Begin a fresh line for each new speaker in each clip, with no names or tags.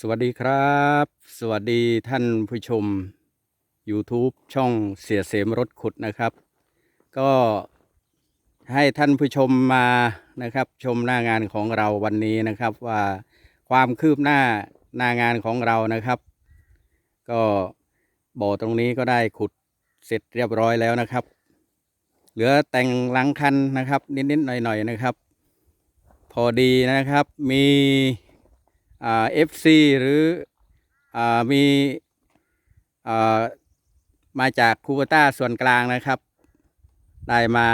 สวัสดีครับ สวัสดีท่านผู้ชม YouTube ช่องเสียเสมรถขุดนะครับ ก็ให้ท่านผู้ชมมานะครับชมหน้างานของเราวันนี้นะครับว่าความคืบหน้าหน้างานของเรานะครับ ก็บ่อตรงนี้ก็ได้ขุดเสร็จเรียบร้อยแล้วนะครับ เหลือแต่งหลังคันนะครับ นิดๆหน่อยๆนะครับ พอดีนะครับมี เอฟซีหรืออมีอ่ามาจากคูเบต้าส่วนกลางนะครับ ได้มา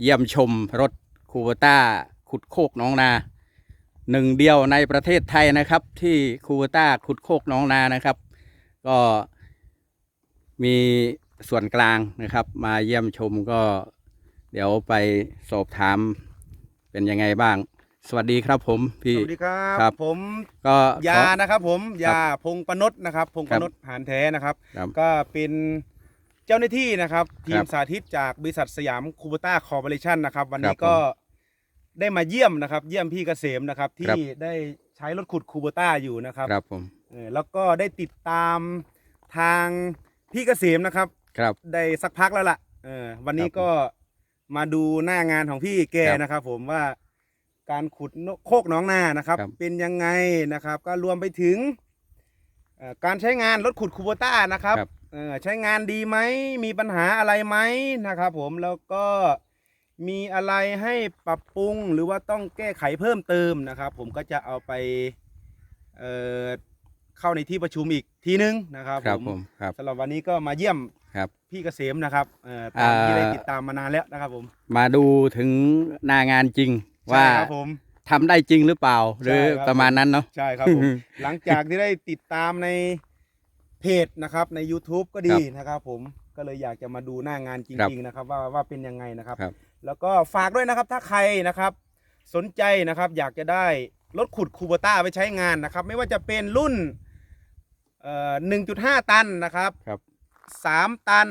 เยี่ยมชมรถคูเบต้าขุดโคกน้องนาหนึ่งเดียวในประเทศไทยนะครับ ที่คูเบต้าขุดโคกน้องนานะครับ ก็มีส่วนกลางนะครับ มาเยี่ยมชมก็เดี๋ยวไปสอบถามเป็นยังไงบ้าง สวัสดีครับผมพี่
สวัสดีครับ
ครับ
ผม
ก็
ยา
ขอ
นะครับ ผมยาพงปนดนะครับพง
ค
ป
รับ
นดหานแท้นะครับ
ครับ
ก็เป็นเจ้าหน้าที่นะครับ ที
ครั
ม
บ
สาธิตจากบริษัทสยามคูเบต้าคอร์ปอเรชันนะครับ วัน
ครั
นี้
บ
ก็ได้มาเยี่ยมนะครับ เยี่ยมพี่เกษมนะครับ
ครั
ที่
บ
ได้ใช้รถขุดคูเบต้าอยู่นะครับ
ครับผม
เออแล้วก็ได้ติดตามทางพี่เกษมนะครับ
ครับ
ได้สักพักแล้วล่ะเออวันนี้
ครับ
ก็มาดูหน้างานของพี่แก
ครับ
นะครับ ผมว่า การขุดนโคกหน้องนานะครับ
ครับ
เป็นยังไงนะครับ ก็รวมไปถึงเอ่อการใช้งานรถขุดคูโบต้านะครับ
ครับ
เอ่อใช้งานดีไหมมีปัญหาอะไรไหมนะครับ ผมแล้วก็มีอะไรให้ปรับปรุงหรือว่าต้องแก้ไขเพิ่มเติมนะครับ ผมก็จะเอาไปเอ่อเข้าในที่ประชุมอีกทีนึงนะครับ
ครับ
ผม
ผมครับ
สำหรับวันนี้ก็มาเยี่ยม
ครับ
พี่เกษมนะครับเอ่อตามที่
อ่า
ได้ติดตามมานานแล้วนะครับผม
มาดูถึงหน้างานจริง ว่า
ใช่ครับผม
ทำได้จริงหรือเปล่า หรือ
ใช่ครับ
ประมาณนั้นเนาะ
ใช่ครับผม หลังจากที่ได้ติดตามในเพจนะครับ ใน YouTube ก็ดีนะครับ ผมก็เลยอยากจะมาดูหน้างานจ
ครับ
ริง ๆ นะครับ ว่าว่าเป็นยังไงนะครับ
ครับแล้ว
แล้วก็ฝากด้วยนะครับถ้าใครนะครับ สนใจนะครับ อยากจะได้รถขุดคูโบต้าไปใช้งานนะครับ ไม่ว่าจะเป็นรุ่นเอ่อ1.5 ตันนะครับ
ครับ
3 ตัน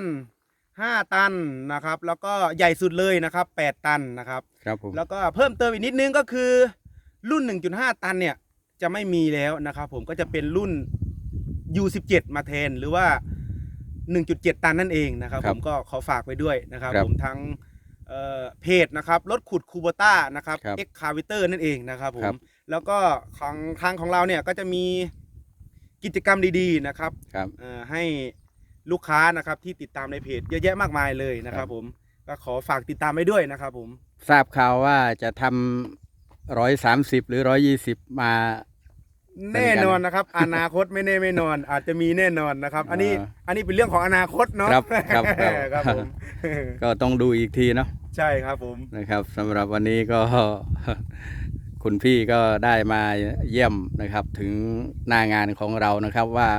5ตันนะครับ แล้วก็ใหญ่สุดเลยนะครับ8ตันนะครับ
ครับผม
แล้วก็เพิ่มเติมอีกนิดนึงก็คือรุ่น 1.5 ตันเนี่ยจะไม่มีแล้วนะครับผมก็จะเป็นรุ่น U17 มาแทนหรือว่า 1.7 ตันนั่นเองนะครับ
ครั
ผ
บ
มก็ขอฝากไว้ด้วยนะครับ
ครับ
ผมทั้งเอ่อเพจนะครับรถขุดคูโบต้านะครับ
ครับ
เอ็กคาวิเตอร์นั่นเองนะครับผ
ครั
ม
บ
แล้วก็ของทางของเราเนี่ยก็จะมีกิจกรรมดีๆนะครับ
ครับ
เอ่อให้ ลูกค้านะครับที่ติดตามในเพจเยอะแยะมากมายเลยนะค
ครั
รับบผมก็ขอฝากติดตามไว้ด้วยนะครับผม
ทราบข่าวว่าจะทำร้อยสามสิบหรือร้อยยี่สิบมา
แน่นอนนะครับ อนาคตไม่แน่ไม่นอน อาจจะมีแน่นอนนะครับ อันนี้
อ่า
อันนี้เป็นเรื่องของอนาคตเนาะ
ครับครับครับ
ครับผม
ก็ต้องดูอีกทีเนาะ
ใช่ครับผม
นะครับสำหรับวันนี้ก็คุณพี่ก็ได้มาเยี่ยมนะครับ ถึงหน้างานของเรานะครับว่า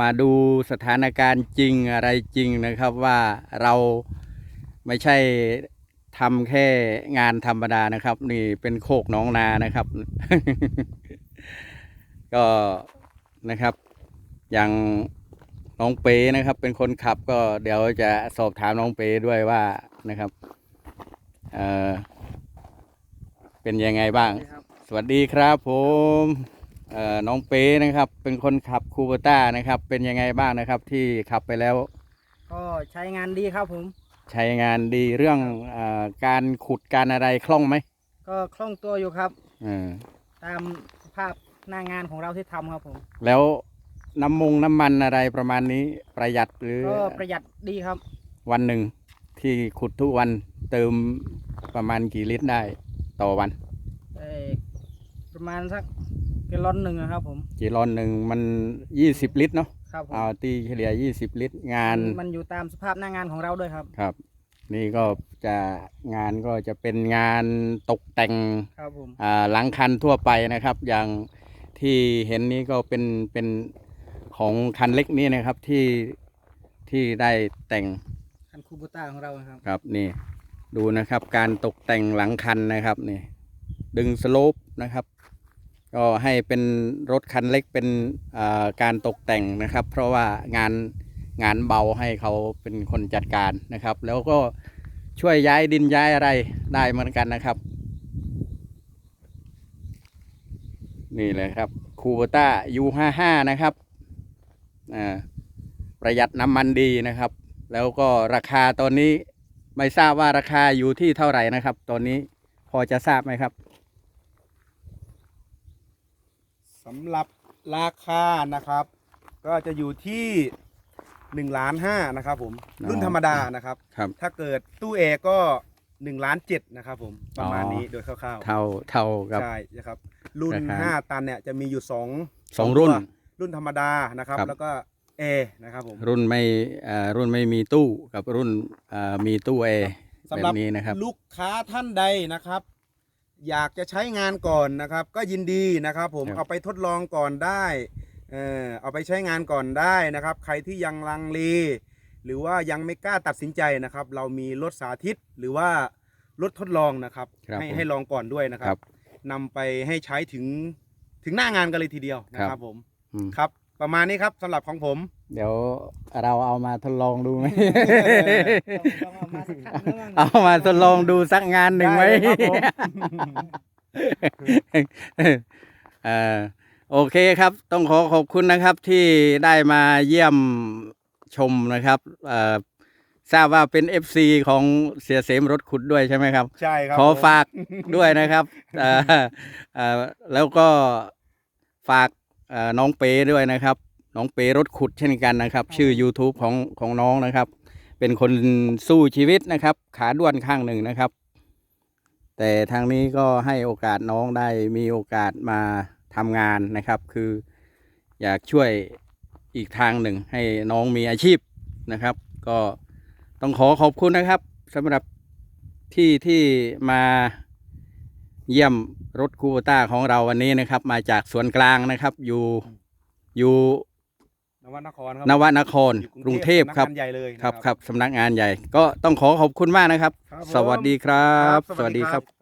มาดูสถานการณ์จริงอะไรจริงนะครับว่าเราไม่ใช่ทำแค่งานธรรมดานะครับ นี่เป็นโคกหน้องนานะครับ ก็นะครับ อย่างน้องเป๋นะครับ เป็นคนขับก็เดี๋ยวจะสอบถามน้องเป๋ด้วยว่านะครับเอ่อเป็นยังไงบ้าง สวัสดีครับผมเอ่อ น้องเป๋นะครับ เป็นคนขับคูเบต้านะครับ เป็นยังไงบ้างนะครับ ที่ขับไปแล้ว
ก็ใช้งานดีครับผม
ใช้งานดีเรื่องเออการขุดการอะไรคล่องไหม
ก็คล่องตัวอยู่ครับ
เออ
ตามสภาพหน้างานของเราที่ทำครับผม
แล้วน้ำมงน้ำมันอะไรประมาณนี้ประหยัดหรือ
ก็ประหยัดดีครับ
วันหนึ่งที่ขุดทุกวันเติมประมาณกี่ลิตรได้ต่อวัน
เอ่อประมาณสักแกลลอนหนึ่งนะครับ ผม
กี่รอนหนึ่งมันยี่สิบลิตรเนาะ
ครับผม
เอาตีเฉลี่ยยี่สิบลิตรงาน
มันอยู่ตามสภาพหน้างานของเราด้วยครับ
ครับ นี่ก็จะงานก็จะเป็นงานตกแต่ง
ครับผม
อ่าหลังคันทั่วไปนะครับ อย่างที่เห็นนี้ก็เป็นเป็นของคันเล็กนี่นะครับที่ที่ได้แต่ง
คันคูโบต้าของเรานะครับ
ครับนี่ดูนะครับ การตกแต่งหลังคันนะครับนี่ดึงสโลปนะครับ ก็ให้เป็นรถคันเล็กเป็นการตกแต่งนะครับ เพราะว่างานงานเบาให้เขาเป็นคนจัดการนะครับ แล้วก็ช่วยย้ายดินย้ายอะไรได้เหมือนกันนะครับ นี่เลยครับคูโบต้ายูห้าห้านะครับประหยัดน้ำมันดีนะครับ แล้วก็ราคาตอนนี้ไม่ทราบว่าราคาอยู่ที่เท่าไหร่นะครับ ตอนนี้พอจะทราบไหมครับ
สำหรับราคานะครับ ก็จะอยู่ที่1ล้านห้านะครับผม
อ๋อ
รุ่นธรรมดานะครับ
ครับ
ถ้าเกิดตู้แอร์ก็1ล้านเจ็ดนะครับผมประมาณ
อ๋อ
นี้โดยคร่าวๆ
เท่าเท่ากับ
ใช่นะครับ รุ่น
ราคา
5ตันเนี่ยจะมีอยู่2
สองรุ่น
รุ่นธรรมดานะครับ
ครับ
แล้วก็เอนะครับผม
รุ่นไม่อ่ารุ่นไม่มีตู้กับรุ่นอ่ามีตู้เอแบ
สำหรั
บบนี้นะครับ
ลูกค้าท่านใดนะครับ อยากจะใช้งานก่อนนะครับ ก็ยินดีนะครับ ผม
ครับ
เอาไปทดลองก่อนได้เออเอาไปใช้งานก่อนได้นะครับ ใครที่ยังลังเลหรือว่ายังไม่กล้าตัดสินใจนะครับ เรามีรถสาธิตหรือว่ารถทดลองนะครับ
ครับ
ให้
ผม
ให้ลองก่อนด้วยนะค
ครั
รับบ นำไปให้ใช้ถึงถึงหน้างานกันเลยทีเดียวนะค
ครั
รับบผม
อืม
ครับ ประมาณนี้ครับสำหรับของผม
เดี๋ยวเราเอามาทดลองดูไหม
ต้องเอามาสักคันนึงบ้าง
เอามาทดลองดูสักงานหนึ่งไหม
ด้เลยครับผม
เอ่อโอเคครับ ต้องขอขอบคุณนะครับที่ได้มาเยี่ยมชมนะครับเอ่อทราบว่าเป็น FC ของเสียเสมรถขุดด้วยใช่ไหมครับ
ใช่ครับ
ขอ
ผม
ฝากด้วยนะครับเอ่อเอ่อแล้วก็ฝากเอ่อ น้องเปด้วยนะครับ น้องเปรถขุดเช่นกันนะครับ ชื่อ YouTube ของของน้องนะครับ เป็นคนสู้ชีวิตนะครับ ขาด้วนข้างหนึ่งนะครับ แต่ทางนี้ก็ให้โอกาสน้องได้มีโอกาสมาทำงานนะครับ คืออยากช่วยอีกทางหนึ่ง ให้น้องมีอาชีพนะครับ ก็ต้องขอขอบคุณนะครับสำหรับที่ที่มา เยี่ยมรถคูโบต้าของเราวันนี้นะครับ มาจากสวนกลางนะครับ อยู่อยู่
นวนครครับ
นวนคร
อยู่
กรุงเทพครับ
สำนักงานใหญ่เลยนะ
ครับครับสำนักงานใหญ่ ก็ต้องขอขอบคุณมากนะครับ
ครับผม
สวัสดีครับ
ครับ
สวัสดีครับ